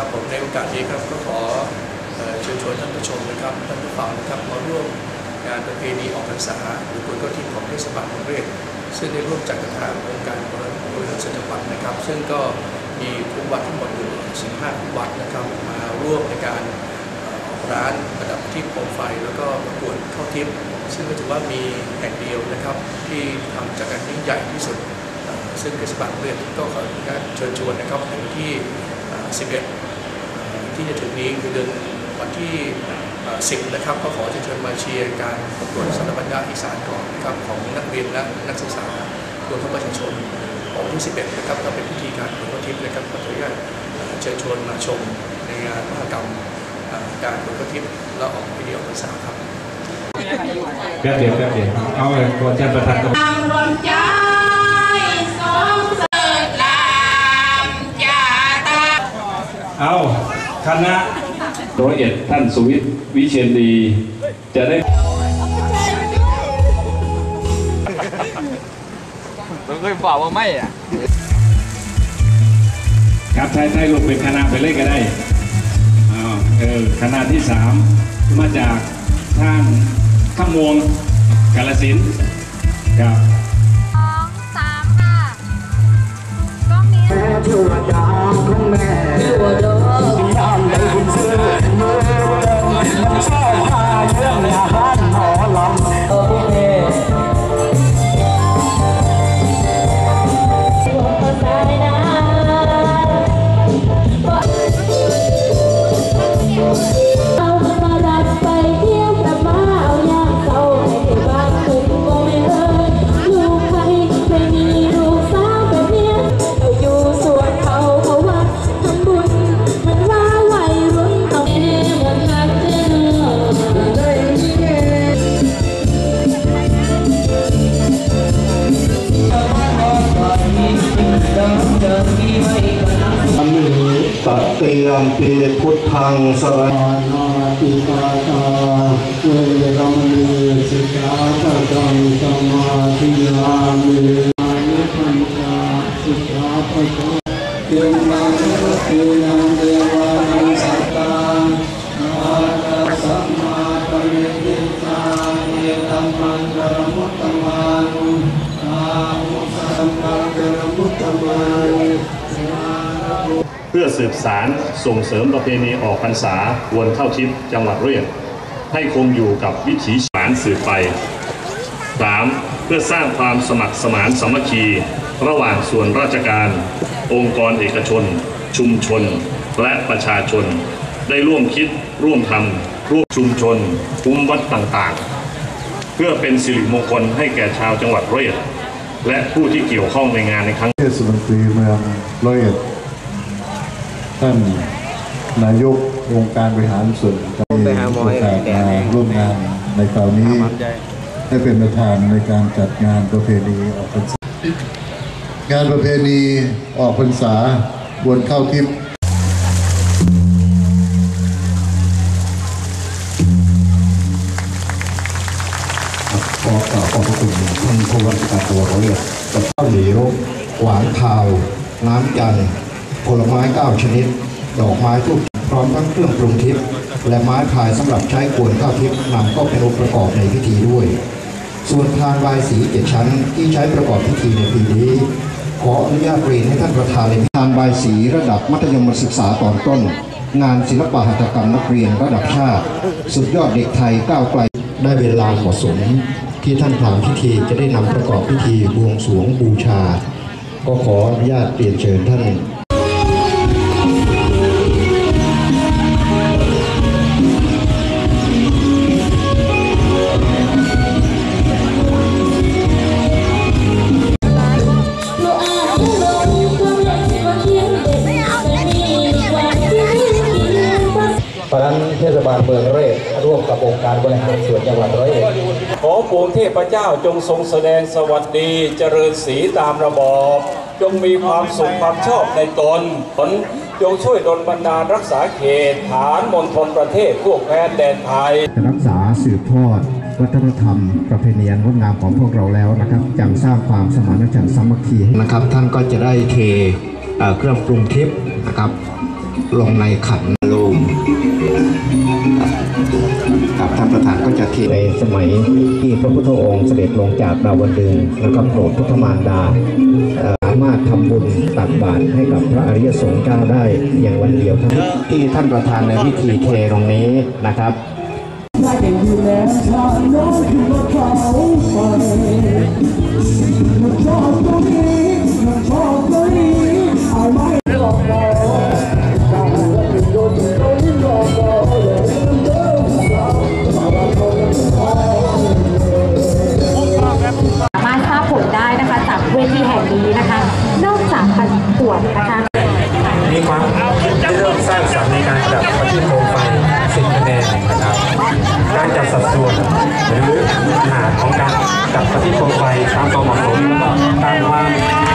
ครับผมในโอกาสนี้ครับก็ขอเชิญชวนท่านผู้ชมนะครับท่านผู้ฟังนะครับมาร่วมงานประเพณีออกพรรษาหรือบุญก็ที่ของเทศบาลเมืองเรียกซึ่งได้ร่วมจัดกับทางองค์การบริหารส่วนจังหวัดนะครับ ซึ่งก็มีทุกวัดทั้งหมดอยู่15ทุกวัดนะครับมาร่วมในการออกร้านประดับที่โคมไฟ แล้วก็ประกวดเข้าทิพย์ซึ่งก็ถือว่ามีแห่งเดียวนะครับ ที่ทำจัดการยิ่งใหญ่ที่สุด ซึ่งเทศบาลเรียนก็ขออนุญาตเชิญชวนนะครับในที่ 11 ที่จะถึงนี้คือเดือนวันที่เอ่อ10 นะครับ ก็ขอเชิญชวนมาเชียร์การประกวดสารบัญญาอีสานก่อนนะครับของนักเรียนและนักศึกษารวมทั้งประชาชนของวันที่ 11 นะครับก็เป็นพิธีการประกวดทิพย์นะครับขออนุญาตเอ่อเชิญชวนมาชมในงานมหกรรมเอ่อการประกวดทิพย์และออกวิดีโอภาษาครับแป๊บเดียวแป๊บเดียวเอาเลยตัวแทนประธานกรรมทางรวมใจสองเสริฐลามจาตาเอา คณะร้อยเอ็ดท่านสุวิทย์วิเชียนดี จะได้ผมเคยบอกว่าไม่อะ ครับไทยไทยลงเป็นคณะไปเลยก็ได้อ้าวเออคณะที่สามมาจากทางข้ามวงกาลสินธุ์ครับ อมิตัดเตียมปีพุทธังสรณานติปาตาเวรมณีสิกขาตังสมาธิยามิอายุปัญจาสิกขาปะทังเตียมมังเตียมเดวานังสัตตาอาตาสัมมาปณิทิตาเยตัมมังกรมุตตมังอามุสัมมังกรมุตตมัง เพื่อสืบสารส่งเสริมประเพณีออกพรรษาวนเข้าทิพย์จังหวัดเรียนให้คงอยู่กับวิถีสารสืบไป 3. เพื่อสร้างความสมัครสมานสามัคคี ระหว่างส่วนราชการ องค์กรเอกชน ชุมชน และประชาชน ได้ร่วมคิดร่วมทำร่วมชุมชนคุ้มวัดต่างๆ เพื่อเป็นสิริมงคลให้แก่ชาวจังหวัดร้อยเอ็ดและผู้ที่เกี่ยวข้องในงานในครั้งเทศมนตรีเมืองร้อยเอ็ด ท่านนายกองค์การบริหารส่วนจังหวัดโอกาสมาร่วมงานในคราวนี้ได้เป็นประธานในการจัดงานประเพณีออกพรรษางานประเพณีออกพรรษาบนเข้าทิพย์ขอกราบขอบพระคุณท่านผู้ว่าราชการจังหวัดร้อยเอ็ดกับข้าวเหนียวหวานคาวน้ำจันทร์ ผลไม้เก้าชนิด ดอกไม้ทุกพร้อมทั้งเครื่องปรุงทิพย์และไม้พายสำหรับใช้กวนข้าวทิพย์นำเข้าเป็นองค์ประกอบในพิธีด้วย ส่วนพานบายสีเจ็ดชั้นที่ใช้ประกอบพิธีในปีนี้ ขออนุญาตเรียนให้ท่านประธานเลยพานบายสีระดับมัธยมศึกษาตอนต้น งานศิลปหัตถกรรมนักเรียนระดับชาติ สุดยอดเด็กไทยก้าวไกลได้เวลาเหมาะสมที่ท่านผ่านพิธีจะได้นำประกอบพิธีบวงสรวงบูชา ก็ขออนุญาตเรียนเชิญท่าน เพราะฉะนั้นเทศบาลเมืองเรศร่วมกับองค์การบริหารส่วนจังหวัดร้อยเอ็ดขอปวงเทพเจ้าจงทรงแสดงสวัสดีเจริญสีตามระบอบจงมีความสุขความชอบในตนผลจงช่วยดลบันดาลรักษาเขตฐานมณฑลประเทศพวกแคว้นแดนไทยรักษาสืบทอดวัฒนธรรม ประเพณีอันงดงามของพวกเราแล้วนะครับยังสร้างความสมานฉันท์สามัคคีนะครับ ท่านก็จะได้เทเอ่อเครื่องปรุงทิพย์นะครับลงในขัน ในสมัยที่พระพุทธองค์เสด็จลงจากดาวดึงส์แล้วก็โปรดพุทธมารดาสามารถทำบุญตักบาตรให้กับพระอริยสงฆ์เจ้าได้อย่างวันเดียวท่านที่ท่านประธานในพิธีเทตรงนี้นะครับ นะคะมีความเริ่มสร้างสรรค์ในการจัดประทีปโคมไฟสิบคะแนนนะครับการจัดสัดส่วนหรือขนาดของการจัดประทีปโคมไฟตามความเหมาะสมตามความ